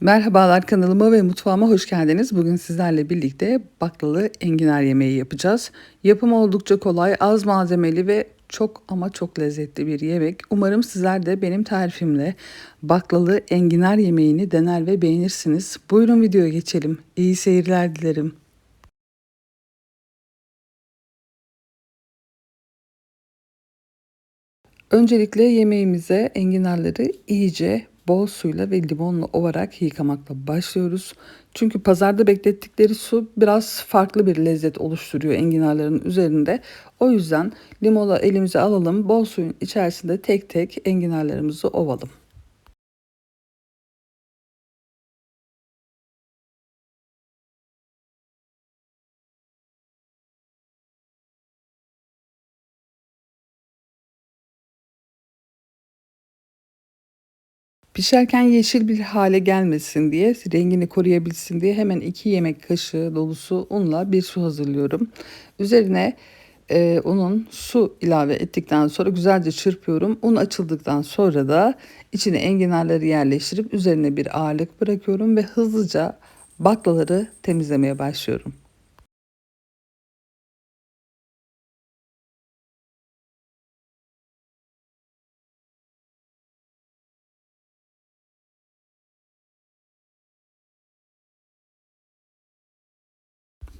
Merhabalar kanalıma ve mutfağıma hoş geldiniz. Bugün sizlerle birlikte baklalı enginar yemeği yapacağız. Yapımı oldukça kolay, az malzemeli ve çok ama çok lezzetli bir yemek. Umarım sizler de benim tarifimle baklalı enginar yemeğini dener ve beğenirsiniz. Buyurun videoya geçelim. İyi seyirler dilerim. Öncelikle yemeğimize enginarları iyice bol suyla ve limonla ovarak yıkamakla başlıyoruz. Çünkü pazarda beklettikleri su biraz farklı bir lezzet oluşturuyor enginarların üzerinde. O yüzden limonu elimize alalım. Bol suyun içerisinde tek tek enginarlarımızı ovalım. Pişerken yeşil bir hale gelmesin diye, rengini koruyabilsin diye hemen 2 yemek kaşığı dolusu unla bir su hazırlıyorum. Üzerine e, unun su ilave ettikten sonra güzelce çırpıyorum. Un açıldıktan sonra da içine enginarları yerleştirip üzerine bir ağırlık bırakıyorum ve hızlıca baklaları temizlemeye başlıyorum.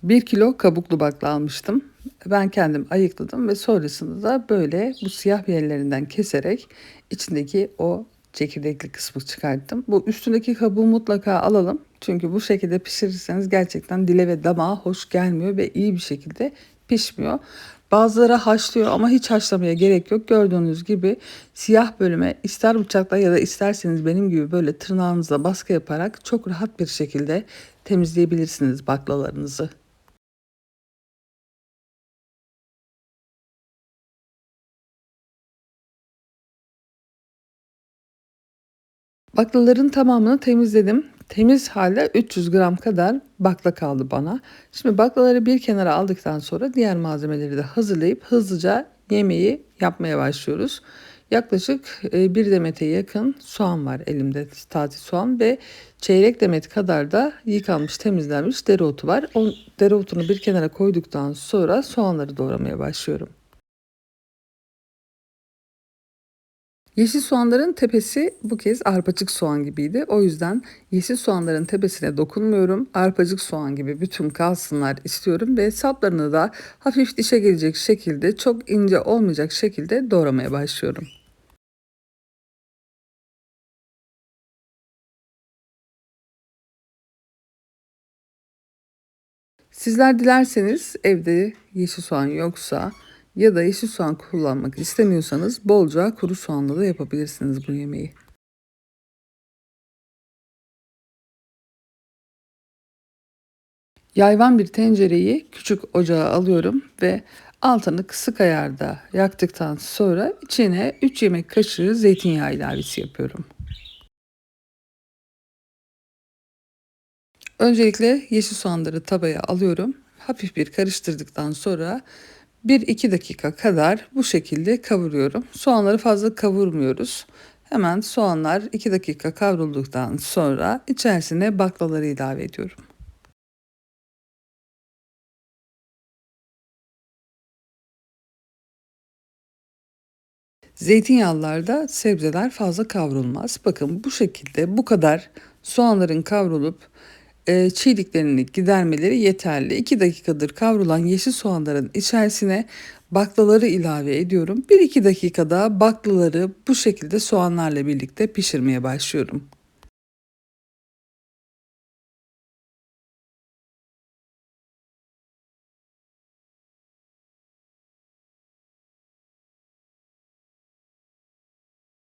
Bir kilo kabuklu bakla almıştım. Ben kendim ayıkladım ve sonrasında da böyle bu siyah yerlerinden keserek içindeki o çekirdekli kısmı çıkarttım. Bu üstündeki kabuğu mutlaka alalım. Çünkü bu şekilde pişirirseniz gerçekten dile ve damağa hoş gelmiyor ve iyi bir şekilde pişmiyor. Bazıları haşlıyor ama hiç haşlamaya gerek yok. Gördüğünüz gibi siyah bölüme ister bıçakla ya da isterseniz benim gibi böyle tırnağınızla baskı yaparak çok rahat bir şekilde temizleyebilirsiniz baklalarınızı. Baklaların tamamını temizledim. Temiz halde 300 gram kadar bakla kaldı bana. Şimdi baklaları bir kenara aldıktan sonra diğer malzemeleri de hazırlayıp hızlıca yemeği yapmaya başlıyoruz. Yaklaşık e, bir demete yakın soğan var elimde taze soğan ve çeyrek demet kadar da yıkanmış temizlenmiş dereotu var. O dereotunu bir kenara koyduktan sonra soğanları doğramaya başlıyorum. Yeşil soğanların tepesi bu kez arpacık soğan gibiydi. O yüzden yeşil soğanların tepesine dokunmuyorum. Arpacık soğan gibi bütün kalsınlar istiyorum ve saplarını da hafif dişe gelecek şekilde çok ince olmayacak şekilde doğramaya başlıyorum. Sizler dilerseniz evde yeşil soğan yoksa ya da yeşil soğan kullanmak istemiyorsanız bolca kuru soğanla da yapabilirsiniz bu yemeği. Yayvan bir tencereyi küçük ocağa alıyorum ve altını kısık ayarda yaktıktan sonra içine 3 yemek kaşığı zeytinyağı ilavesi yapıyorum. Öncelikle yeşil soğanları tabaya alıyorum. Hafif bir karıştırdıktan sonra 1-2 dakika kadar bu şekilde kavuruyorum. Soğanları fazla kavurmuyoruz. Hemen soğanlar 2 dakika kavrulduktan sonra içerisine baklaları ilave ediyorum. Zeytinyağlılarda sebzeler fazla kavrulmaz. Bakın bu şekilde bu kadar soğanların kavrulup e, çiğliklerini gidermeleri yeterli. 2 dakikadır kavrulan yeşil soğanların içerisine baklaları ilave ediyorum. 1-2 dakikada baklaları bu şekilde soğanlarla birlikte pişirmeye başlıyorum.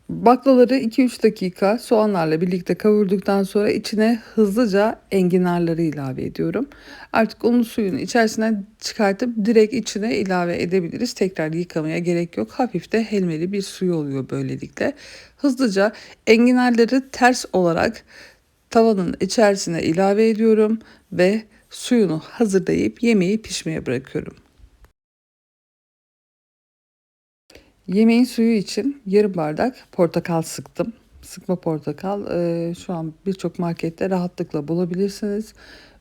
Baklaları 2-3 dakika soğanlarla birlikte kavurduktan sonra içine hızlıca enginarları ilave ediyorum. Artık onu suyun içerisine çıkartıp direkt içine ilave edebiliriz. Tekrar yıkamaya gerek yok. Hafif de helmeli bir suyu oluyor böylelikle. Hızlıca enginarları ters olarak tavanın içerisine ilave ediyorum ve suyunu hazırlayıp yemeği pişmeye bırakıyorum. Yemeğin suyu için yarım bardak portakal sıktım. sıkma portakal e, şu an birçok markette rahatlıkla bulabilirsiniz.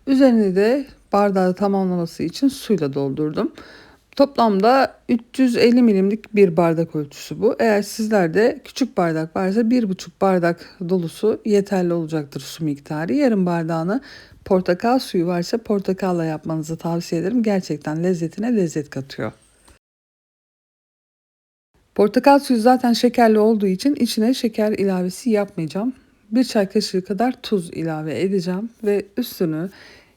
Üzerini de bardağı tamamlaması için suyla doldurdum. Toplamda 350 milimlik bir bardak ölçüsü bu. Eğer sizlerde küçük bardak varsa bir buçuk bardak dolusu yeterli olacaktır su miktarı. Yarım bardağını portakal suyu varsa portakalla yapmanızı tavsiye ederim. Gerçekten lezzetine lezzet katıyor. Portakal suyu zaten şekerli olduğu için içine şeker ilavesi yapmayacağım. Bir çay kaşığı kadar tuz ilave edeceğim ve üstünü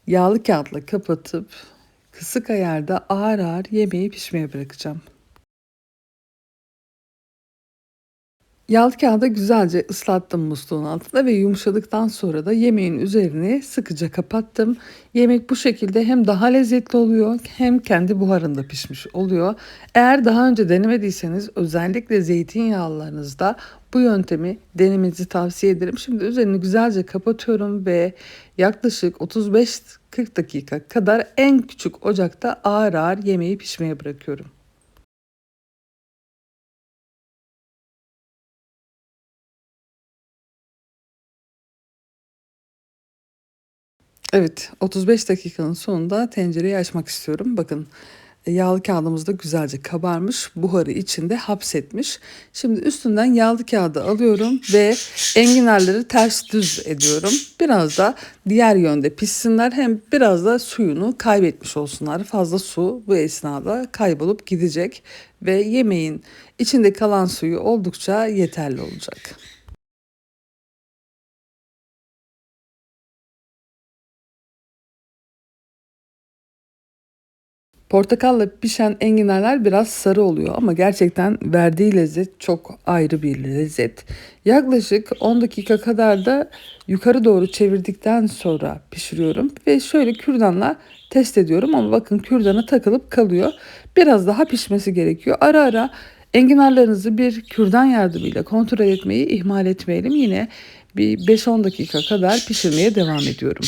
yağlı kağıtla kapatıp kısık ayarda ağır ağır yemeği pişmeye bırakacağım. Yağlı kağıda güzelce ıslattım musluğun altında ve yumuşadıktan sonra da yemeğin üzerini sıkıca kapattım. Yemek bu şekilde hem daha lezzetli oluyor hem kendi buharında pişmiş oluyor. Eğer daha önce denemediyseniz özellikle zeytinyağlılarınızda bu yöntemi denemenizi tavsiye ederim. Şimdi üzerini güzelce kapatıyorum ve yaklaşık 35-40 dakika kadar en küçük ocakta ağır ağır yemeği pişmeye bırakıyorum. Evet, 35 dakikanın sonunda tencereyi açmak istiyorum. Bakın e, yağlı kağıdımız da güzelce kabarmış, buharı içinde hapsetmiş. Şimdi üstünden yağlı kağıdı alıyorum ve enginarları ters düz ediyorum. Biraz da diğer yönde pişsinler hem biraz da suyunu kaybetmiş olsunlar. Fazla su bu esnada kaybolup gidecek ve yemeğin içinde kalan suyu oldukça yeterli olacak. Portakalla pişen enginarlar biraz sarı oluyor ama gerçekten verdiği lezzet çok ayrı bir lezzet. Yaklaşık 10 dakika kadar da yukarı doğru çevirdikten sonra pişiriyorum ve şöyle kürdanla test ediyorum ama bakın kürdana takılıp kalıyor. Biraz daha pişmesi gerekiyor. Ara ara enginarlarınızı bir kürdan yardımıyla kontrol etmeyi ihmal etmeyelim. Yine bir 5-10 dakika kadar pişirmeye devam ediyorum.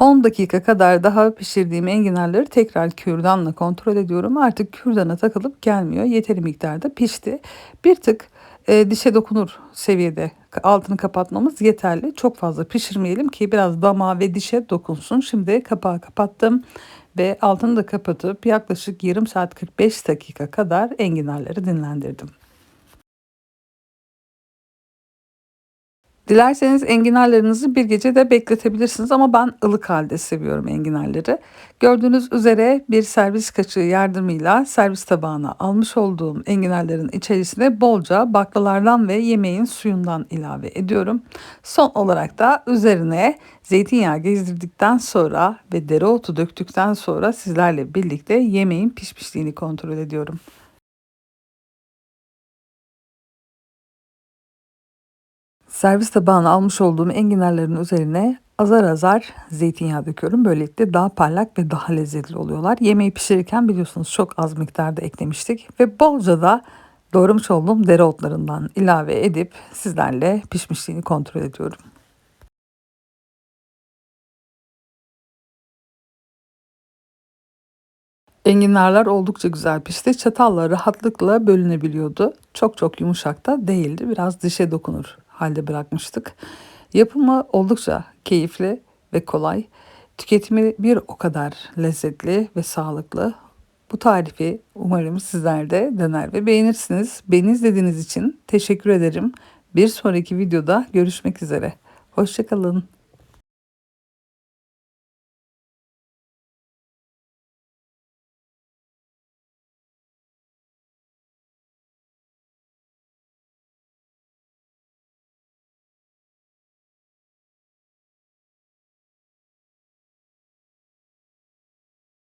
10 dakika kadar daha pişirdiğim enginarları tekrar kürdanla kontrol ediyorum. Artık kürdana takılıp gelmiyor. Yeteri miktarda pişti. Bir tık e, dişe dokunur seviyede altını kapatmamız yeterli. Çok fazla pişirmeyelim ki biraz damağa ve dişe dokunsun. Şimdi kapağı kapattım ve altını da kapatıp yaklaşık yarım saat 45 dakika kadar enginarları dinlendirdim. Dilerseniz enginarlarınızı bir gece de bekletebilirsiniz ama ben ılık halde seviyorum enginarları. Gördüğünüz üzere bir servis kaşığı yardımıyla servis tabağına almış olduğum enginarların içerisine bolca baklalardan ve yemeğin suyundan ilave ediyorum. Son olarak da üzerine zeytinyağı gezdirdikten sonra ve dereotu döktükten sonra sizlerle birlikte yemeğin pişmişliğini kontrol ediyorum. Servis tabağına almış olduğum enginarların üzerine azar azar zeytinyağı döküyorum. Böylelikle daha parlak ve daha lezzetli oluyorlar. Yemeği pişirirken biliyorsunuz çok az miktarda eklemiştik. Ve bolca da doğramış olduğum dereotlarından ilave edip sizlerle pişmişliğini kontrol ediyorum. Enginarlar oldukça güzel pişti. Çatalla rahatlıkla bölünebiliyordu. Çok çok yumuşak da değildi. Biraz dişe dokunur halde bırakmıştık. Yapımı oldukça keyifli ve kolay. Tüketimi bir o kadar lezzetli ve sağlıklı. Bu tarifi umarım sizler de dener ve beğenirsiniz. Beni izlediğiniz için teşekkür ederim. Bir sonraki videoda görüşmek üzere. Hoşçakalın.